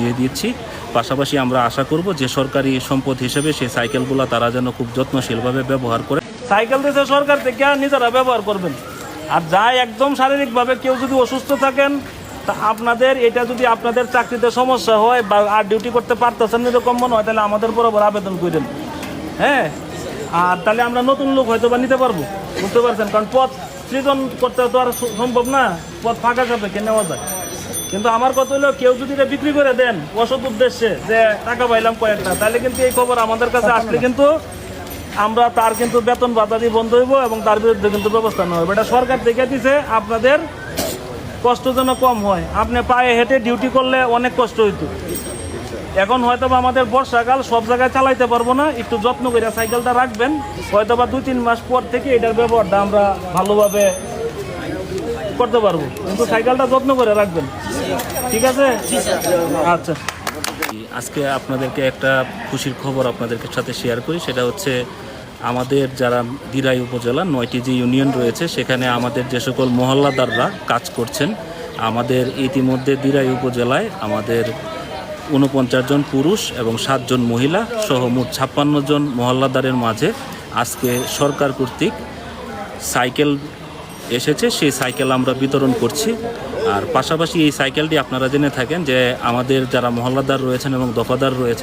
বুঝিয়ে দিচ্ছি। পাশাপাশি আমরা আশা করব যে সরকারি সম্পদ হিসেবে সেই সাইকেলগুলো তারা যেন খুব যত্নশীলভাবে ব্যবহার করে। সাইকেল দিয়েছে সরকার থেকে নিজেরা ব্যবহার করবেন। আর যাই একদম শারীরিকভাবে কেউ যদি অসুস্থ থাকেন, তা আপনাদের এটা যদি আপনাদের চাকরিতে সমস্যা হয় বা আর ডিউটি করতে পারতেছেন এরকম মনে হয়, তাহলে আমাদের বরাবর আবেদন করেন হ্যাঁ? আর তাহলে আমরা নতুন লোক হয়তো বা নিতে পারব। বুঝতে পারছেন? কারণ পথ সৃজন করতে তো আর সম্ভব না। পথ ফাঁকা যাবে কে নেওয়া যায়। কিন্তু আমার কথা হলো কেউ যদি এটা বিক্রি করে দেন অসৎ উদ্দেশ্যে যে টাকা পাইলাম কয়েকটা তাহলে কিন্তু এই খবর আমাদের কাছে আসলে কিন্তু আমরা তার কিন্তু বেতন ভাতা দিয়ে বন্ধ হইব এবং তার বিরুদ্ধে কিন্তু ব্যবস্থা নেওয়া হবে এটা সরকার দেখে দিছে আপনাদের কষ্ট যেন কম হয়। আপনি পায়ে হেঁটে ডিউটি করলে অনেক কষ্ট হইতো। এখন হয়তো বা আমাদের বর্ষাকাল সব জায়গায় চালাইতে পারব না। একটু যত্ন করে সাইকেলটা রাখবেন। হয়তো বা দুই তিন মাস পর থেকে এটার ব্যবহারটা আমরা ভালোভাবে করতে পারব। কিন্তু সাইকেলটা যত্ন করে রাখবেন। ঠিক আছে? আচ্ছা। আজকে আপনাদেরকে একটা খুশির খবর আপনাদেরকে সাথে শেয়ার করি। সেটা হচ্ছে আমাদের যারা দিরাই উপজেলা, নয়টি যে ইউনিয়ন রয়েছে, সেখানে আমাদের যে সকল মহল্লাদাররা কাজ করছেন, আমাদের ইতিমধ্যে দিরাই উপজেলায় আমাদের উনপঞ্চাশ জন পুরুষ এবং সাতজন মহিলা সহ মোট ছাপ্পান্ন জন মহল্লাদারের মাঝে আজকে সরকার কর্তৃক সাইকেল এসেছে, সেই সাইকেল আমরা বিতরণ করছি। আর পাশাপাশি এই সাইকেলটি আপনারা জেনে থাকেন যে আমাদের যারা মহল্লাদার রয়েছেন এবং দফাদার রয়েছেন